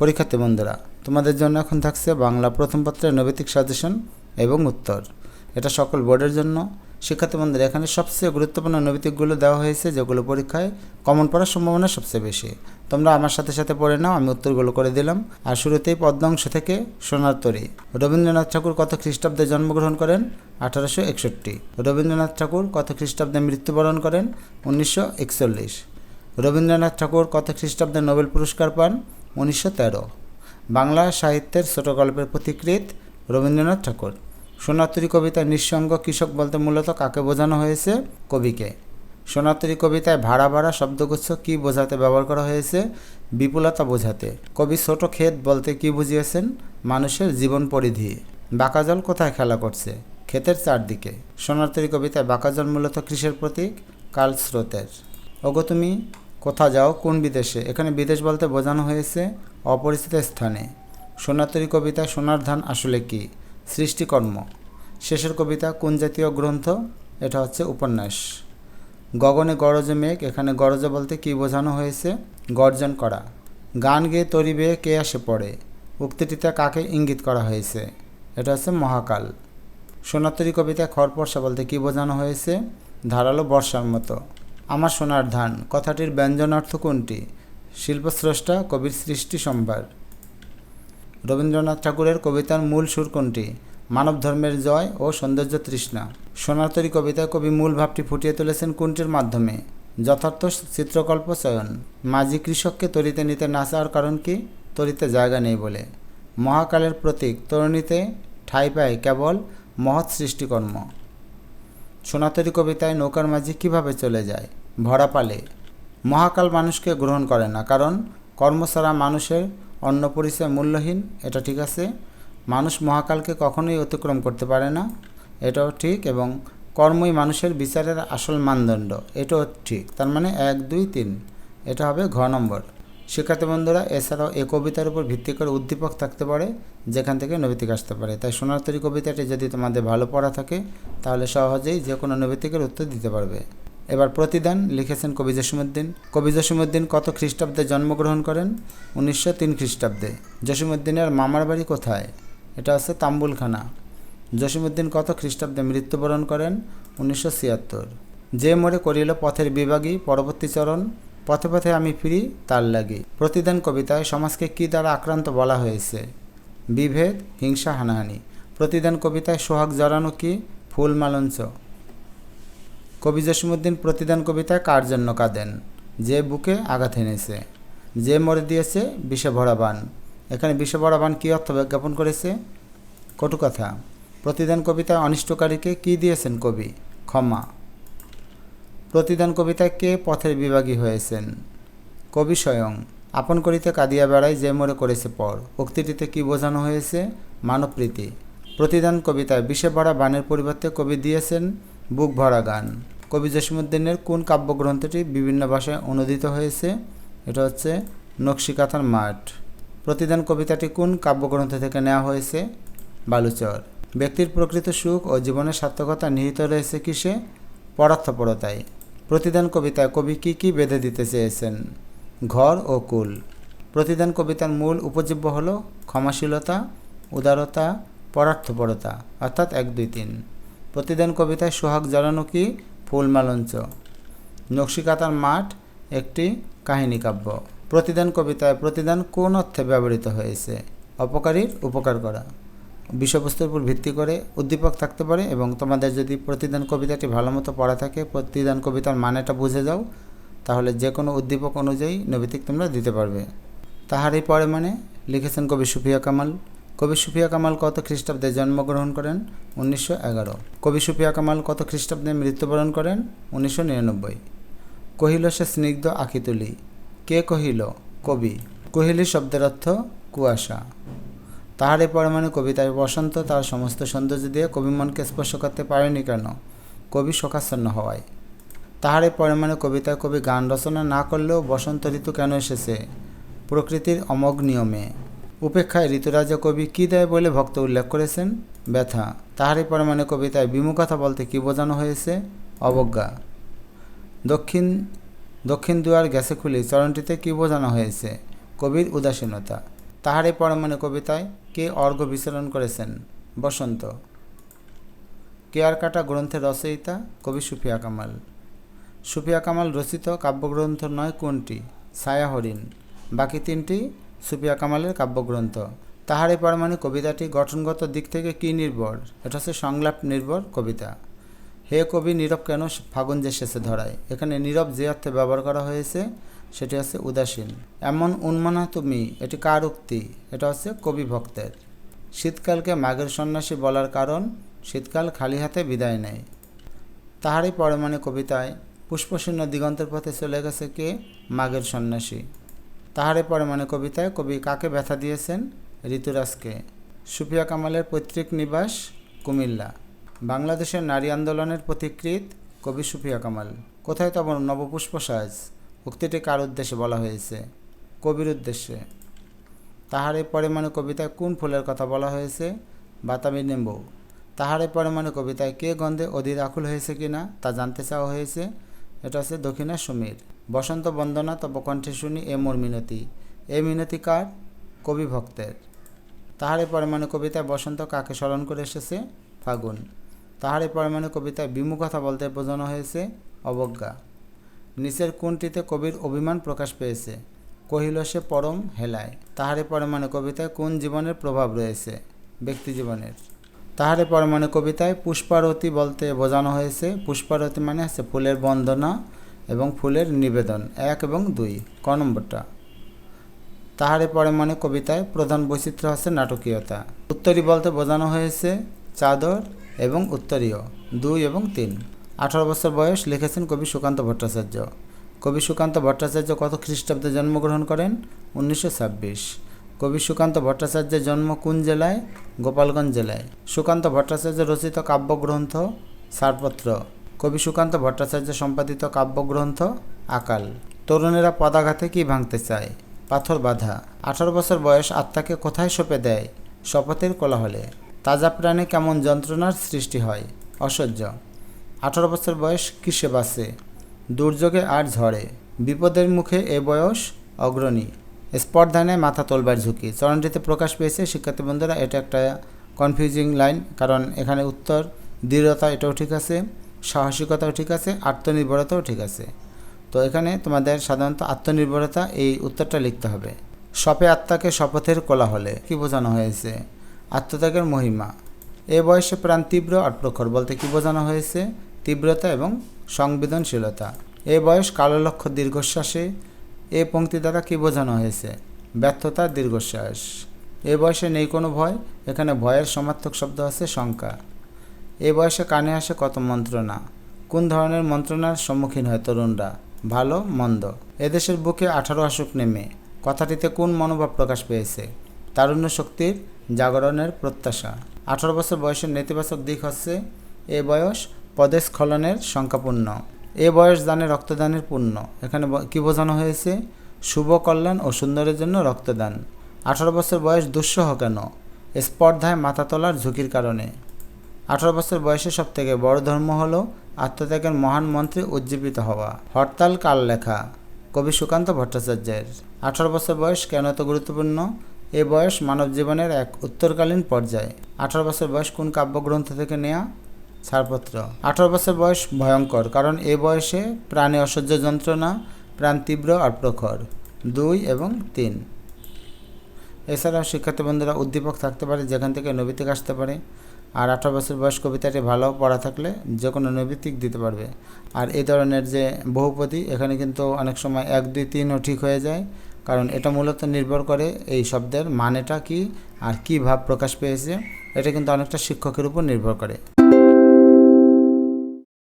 পরীক্ষার্থী বন্ধুরা, তোমাদের জন্য এখন থাকছে বাংলা প্রথম পত্রের নৈতিক সাজেশন এবং উত্তর। এটা সকল বোর্ডের জন্য। শিক্ষার্থী বন্ধুরা, এখানে সবচেয়ে গুরুত্বপূর্ণ নৈতিকগুলো দেওয়া হয়েছে, যেগুলো পরীক্ষায় কমন পড়ার সম্ভাবনা সবচেয়ে বেশি। তোমরা আমার সাথে সাথে পড়ে নাও, আমি উত্তরগুলো করে দিলাম। আর শুরুতেই পদ্মাংশ থেকে সোনার তরী। রবীন্দ্রনাথ ঠাকুর কত খ্রিস্টাব্দে জন্মগ্রহণ করেন? আঠারোশো একষট্টি। রবীন্দ্রনাথ ঠাকুর কত খ্রিস্টাব্দে মৃত্যুবরণ করেন? উনিশশো একচল্লিশ। রবীন্দ্রনাথ ঠাকুর কত খ্রিস্টাব্দে নোবেল পুরস্কার পান? উনিশশো তেরো। বাংলা সাহিত্যের ছোট গল্পের প্রতিকৃত রবীন্দ্রনাথ ঠাকুর। সোনাতরী কবিতায় নিঃসঙ্গ কৃষক বলতে মূলত কাকে বোঝানো হয়েছে? কবিকে। সোনাতরী কবিতায় ভাড়া ভাড়া শব্দগুচ্ছ কী বোঝাতে ব্যবহার করা হয়েছে? বিপুলতা বোঝাতে। কবি ছোট ক্ষেত বলতে কী বুঝিয়েছেন? মানুষের জীবন পরিধি। বাঁকাজল কোথায় খেলা করছে? ক্ষেতের চারদিকে। সোনাতরী কবিতায় বাঁকাজল মূলত কৃষির প্রতীক কাল স্রোতের ওগো তুমি কোথা যাও, কোন বিদেশে? এখানে বিদেশ বলতে বোঝানো হয়েছে অপরিচিত স্থানে। সোনাতরী কবিতা সোনার ধান আসলে কি? সৃষ্টিকর্ম। শেষের কবিতা কোন জাতীয় গ্রন্থ? এটা হচ্ছে উপন্যাস। গগনে গরজে মেঘ, এখানে গরজে বলতে কি বোঝানো হয়েছে? গর্জন করা। গান গেয়ে তরি বেয়ে কে আসে পড়ে? উক্তিটিতে কাকে ইঙ্গিত করা হয়েছে? এটা হচ্ছে মহাকাল। সোনাতরী কবিতায় খড়পর্ষা বলতে কি বোঝানো হয়েছে? ধারালো বর্ষার মতো। আমার সোনার ধান, কথাটির ব্যঞ্জনার্থ কোনটি? শিল্পস্রষ্টা, কবির সৃষ্টি সম্ভার। রবীন্দ্রনাথ ঠাকুরের কবিতার মূল সুর কোনটি? মানব ধর্মের জয় ও সৌন্দর্য তৃষ্ণা। সোনাতরী কবিতায় কবি মূল ভাবটি ফুটিয়ে তুলেছেন কোনটির মাধ্যমে? যথার্থ চিত্রকল্প চয়ন। মাঝি কৃষককে তরিতে নিতে না চাওয়ার কারণ কি? তরিতে জায়গা নেই বলে। মহাকালের প্রতীক, তরুণীতে ঠাঁই পায় কেবল মহৎ সৃষ্টিকর্ম। সোনাতরী কবিতায় নৌকার মাঝি কীভাবে চলে যায়? ভরা পালে। মহাকাল মানুষকে গ্রহণ করে না, কারণ কর্ম ছাড়া মানুষের অন্য পরিচয় মূল্যহীন, এটা ঠিক আছে। মানুষ মহাকালকে কখনোই অতিক্রম করতে পারে না, এটাও ঠিক, এবং কর্মই মানুষের বিচারের আসল মানদণ্ড, এটাও ঠিক। তার মানে এক, দুই, তিন, এটা হবে ঘ নম্বর। শিক্ষার্থী বন্ধুরা, এছাড়াও এ কবিতার উপর ভিত্তি করে উদ্দীপক থাকতে পারে, যেখান থেকে নৈতিক আসতে পারে। তাই সোনারতরী কবিতাটি যদি তোমাদের ভালো পড়া থাকে, তাহলে সহজেই যে কোনো নৈতিকের উত্তর দিতে পারবে। এবার প্রতিদান লিখেছেন কবি জসিমুদ্দিন কবি জসিমুদ্দিন কত খ্রিস্টাব্দে জন্মগ্রহণ করেন? উনিশশো তিন খ্রিস্টাব্দে। জসিমুদ্দিনের মামার বাড়ি কোথায়? এটা হচ্ছে তাম্বুলখানা। জসিমুদ্দিন কত খ্রিস্টাব্দে মৃত্যুবরণ করেন? উনিশশো ছিয়াত্তর। যে মোড়ে করিল পথের বিভাগী, পরবর্তী চরণ, পথে পথে আমি ফিরি তার লাগি। প্রতিদান কবিতায় সমাজকে কী দ্বারা আক্রান্ত বলা হয়েছে? বিভেদ, হিংসা, হানাহানি। প্রতিদান কবিতায় সোহাগ জড়ানো কি? ফুল মালঞ্চ। কবি জসিমুদ্দিন প্রতিদান কবিতায় কার জন্য কাঁদেন? যে বুকে আঘাত এনেছে। যে মরে দিয়েছে বিষে ভরা বান। এখানে বিষে ভরা বান কী অর্থ বিজ্ঞাপন করেছে? কটু কথা। প্রতিদান কবিতায় অনিষ্টকারীকে কী দিয়েছেন কবি? ক্ষমা। প্রতিদান কবিতায় কে পথের বিভাগী হয়েছেন? কবি স্বয়ং। আপন করিতে কাঁদিয়া বেড়াই যে মরে করেছে পর। উক্তিটিতে কি বোঝানো হয়েছে? মানবপ্রীতি। প্রতিদান কবিতায় বিষে ভরা বানের পরিবর্তে কবি দিয়েছেন বুক ভরা গান। কবি জসিমুদ্দিনের কোন কাব্যগ্রন্থটি বিভিন্ন ভাষায় অনুদিত হয়েছে? এটা হচ্ছে নকশিকাথার মাঠ। প্রতিদান কবিতাটি কোন কাব্যগ্রন্থ থেকে নেওয়া হয়েছে? বালুচর। ব্যক্তির প্রকৃত সুখ ও জীবনের সার্থকতা নিহিত রয়েছে কিসে? পরার্থপরতায়। প্রতিদান কবিতায় কবি কী কী বেঁধে দিতে চেয়েছেন? ঘর ও কুল। প্রতিদান কবিতার মূল উপজীব্য হল ক্ষমাশীলতা, উদারতা, পরার্থপরতা, অর্থাৎ এক দুই তিন। প্রতিদান কবিতায় সোহাগ জড়ানো কি? ফুলমালঞ্চ নকশিকাতার মাঠ একটি কাহিনী কাব্য। প্রতিদান কবিতায় প্রতিদান কোন অর্থে ব্যবহৃত হয়েছে? অপকারীর উপকার করা। বিষয়বস্তুর উপর ভিত্তি করে উদ্দীপক থাকতে পারে এবং তোমাদের যদি প্রতিদান কবিতাটি ভালো মতো পড়া থাকে, প্রতিদান কবিতার মানেটা বুঝে যাও, তাহলে যে কোনো উদ্দীপক অনুযায়ী নৈতিক তোমরা দিতে পারবে। তাহারই পরে মানে লিখেছেন কবি সুফিয়া কামাল। কবি সুফিয়া কামাল কত খ্রিস্টাব্দে জন্মগ্রহণ করেন? উনিশশো এগারো। কবি সুফিয়া কামাল কত খ্রিস্টাব্দে মৃত্যুবরণ করেন? উনিশশো নিরানব্বই। কহিল সে স্নিগ্ধ আঁকি তুলি। কে কহিল? কবি। কহিলি শব্দের অর্থ কুয়াশা। তাহার এই পরমাণু কবিতায় বসন্ত তার সমস্ত সৌন্দর্য দিয়ে কবি মনকে স্পর্শ করতে পারেনি কেন? কবি শোকাচ্ছন্ন হওয়ায়। তাহার এই পরমাণু কবিতায় কবি গান রচনা না করলেও বসন্ত ঋতু কেন এসেছে? প্রকৃতির অমোঘ নিয়মে। উপেক্ষায় ঋতুরাজা কবি কী দেয় বলে ভক্ত উল্লেখ করেছেন? ব্যথা। তাহারই পরমাণু কবিতায় বিমুখতা বলতে কী বোঝানো হয়েছে? অবজ্ঞা। দক্ষিণ দক্ষিণ দুয়ার গ্যাসে খুলি চরণটিতে কী বোঝানো হয়েছে? কবির উদাসীনতা। তাহার এই পরমাণু কবিতায় কে অর্ঘ্য বিচরণ করেছেন? বসন্ত। কেয়ার কাটা গ্রন্থের রচয়িতা কবি সুফিয়া কামাল। সুফিয়া কামাল রচিত কাব্যগ্রন্থ নয় কোনটি? ছায়া হরিণ। বাকি তিনটি সুফিয়া কামালের কাব্যগ্রন্থ। তাহার পরমাণু কবিতাটি গঠনগত দিক থেকে কি নির্ভর? এটা হচ্ছে সংলাপ নির্ভর কবিতা। হে কবি, নীরব কেন ফাগুন যে শেষে ধরায়? এখানে নীরব যে অর্থে ব্যবহার করা হয়েছে, সেটি হচ্ছে উদাসীন। এমন উন্মানা তুমি, এটি কার উক্তি? এটা হচ্ছে কবি ভক্তের। শীতকালকে মাঘের সন্ন্যাসী বলার কারণ, শীতকাল খালি হাতে বিদায় নেয়। তাহারই পরমাণু কবিতায় পুষ্পশূন্য দিগন্তের পথে চলে গেছে কে? মাঘের সন্ন্যাসী। তাহারে পরমাণু কবিতায়, কবি কাকে ব্যথা দিয়েছেন? ঋতুরাজকে। সুফিয়া কামালের পৈতৃক নিবাস, কুমিল্লা। বাংলাদেশের নারী আন্দোলনের পথিকৃৎ কবি সুফিয়া কামাল। কোথায় তব নবপুষ্প সাজ? উক্তিটি কার উদ্দেশ্যে বলা হয়েছে? কবির উদ্দেশ্যে। তাহার এই পরমাণু কবিতায় কোন ফুলের কথা বলা হয়েছে? বাতাবি নেম্বু। তাহার এই পরমাণু কবিতায় কে গন্ধে অধীর আকুল হয়েছে কিনা তা জানতে চাওয়া হয়েছে। এটা হচ্ছে দক্ষিণা সমীর। বসন্ত বন্দনা তব কণ্ঠে শুনি এ মোর মিনতি। এ মিনতি কার? কবি ভক্তের। তাহারে পরমাণু কবিতায় বসন্ত কাকে স্মরণ করে এসেছে? ফাগুন। তাহারে পরমাণু কবিতায় বিমুখতা বলতে বোঝানো হয়েছে অবজ্ঞা। নিচের কোনটিতে কবির অভিমান প্রকাশ পেয়েছে। কহিল সে পরম হেলায়। তাহারে পরমাণু কবিতায় কোন জীবনের প্রভাব রয়েছে? ব্যক্তি জীবনের। তাহারে পরমাণু কবিতায় পুষ্পারতি বলতে বোঝানো হয়েছে। পুষ্পারতি মানে হচ্ছে ফুলের বন্দনা এবং ফুলের নিবেদন, এক এবং দুই। ক নম্বরটা। তাহারে পরমাণু কবিতায় প্রধান বৈচিত্র্য হচ্ছে নাটকীয়তা। উত্তরী বলতে বোঝানো হয়েছে চাদর এবং উত্তরীয়, দুই এবং তিন। আঠারো বছর বয়স লিখেছেন কবি সুকান্ত ভট্টাচার্য। কবি সুকান্ত ভট্টাচার্য কত খ্রিস্টাব্দে জন্মগ্রহণ করেন? উনিশশো ছাব্বিশ। কবি সুকান্ত ভট্টাচার্যের জন্ম কোন জেলায়? গোপালগঞ্জ জেলায়। সুকান্ত ভট্টাচার্য রচিত কাব্যগ্রন্থ ছাড়পত্র কবি সুকান্ত ভট্টাচার্য সম্পাদিত কাব্যগ্রন্থ আকাল। তরুণেরা পদাঘাতে কি ভাঙতে চায়? পাথর বাঁধা। আঠারো বছর বয়স আত্মাকে কোথায় সঁপে দেয়? শপথের কোলাহলে। তাজা প্রাণে কেমন যন্ত্রণার সৃষ্টি হয়? অসহ্য। আঠারো বছর বয়স কিসে বাসে দুর্যোগে আর ঝড়ে। বিপদের মুখে এ বয়স অগ্রণী। স্পর্ধানে মাথা তোলবার ঝুঁকি। চরণটিতে প্রকাশ পেয়েছে, শিক্ষার্থী বন্ধুরা, এটা একটা কনফিউজিং লাইন কারণ এখানে উত্তর, দৃঢ়তা, এটাও ঠিক আছে। সাহসিকতাও ঠিক আছে, আত্মনির্ভরতাও ঠিক আছে। তো এখানে তোমাদের সাধারণত আত্মনির্ভরতা এই উত্তরটা লিখতে হবে। সপে আত্মাকে শপথের কোলাহলে কি বোঝানো হয়েছে? আত্মত্যাগের মহিমা। এ বয়সে প্রাণ তীব্র আর প্রখর বলতে কি বোঝানো হয়েছে? তীব্রতা এবং সংবেদনশীলতা। এ বয়স কালো লক্ষ্য দীর্ঘশ্বাসে। এ পঙ্ক্তি দ্বারা কী বোঝানো হয়েছে? ব্যর্থতা দীর্ঘশ্বাস। এ বয়সে নেই কোনো ভয়, এখানে ভয়ের সমার্থক শব্দ আছে শঙ্কা এ বয়সে কানে আসে কত মন্ত্রণা? কোন ধরনের মন্ত্রণার সম্মুখীন হয় তরুণরা? ভালো, মন্দ? এদেশের বুকে আঠারো আসুক নেমে। কথাটিতে কোন মনোভাব প্রকাশ পেয়েছে? তারুণ্য শক্তির জাগরণের প্রত্যাশা। আঠারো বছর বয়সের নেতিবাচক দিক হচ্ছে, এ বয়স পদেস্খলনের সংখ্যাপূর্ণ। এ বয়স দানে রক্তদানের পূর্ণ। এখানে কি বোঝানো হয়েছে? শুভ কল্যাণ ও সুন্দরের জন্য রক্তদান। আঠারো বছর বয়স দুঃসহ কেন? স্পর্ধায় মাথা তোলার ঝুঁকির কারণে। আঠারো বছর বয়সে সব থেকে বড় ধর্ম হল আত্মত্যাগের মহান মন্ত্রে উজ্জীবিত হওয়া। হরতাল কাল লেখা কবি সুকান্ত ভট্টাচার্যের। আঠারো বছর বয়স কেন এত গুরুত্বপূর্ণ? এ বয়স মানব জীবনের এক উত্তরকালীন পর্যায়। আঠারো বছর বয়স কোন কাব্যগ্রন্থ থেকে নেয়া? ছাড়পত্র। আঠারো বছর বয়স ভয়ঙ্কর, কারণ এ বয়সে প্রাণে অসহ্য যন্ত্রণা, প্রাণ তীব্র আর প্রখর। দুই এবং তিন। এছাড়াও শিক্ষার্থী বন্ধুরা উদ্দীপক থাকতে পারে, যেখান থেকে নৈবিতিক আসতে পারে। আর আঠারো বছর বয়স কবিতাটি ভালো পড়া থাকলে যে কোনো নৈবিত্তিক দিতে পারবে। আর এই ধরনের যে বহুপদী, এখানে কিন্তু অনেক সময় এক, দুই, তিনও ঠিক হয়ে যায়। কারণ এটা মূলত নির্ভর করে এই শব্দের মানেটা কি আর কি ভাব প্রকাশ পেয়েছে। এটা কিন্তু অনেকটা শিক্ষকের উপর নির্ভর করে।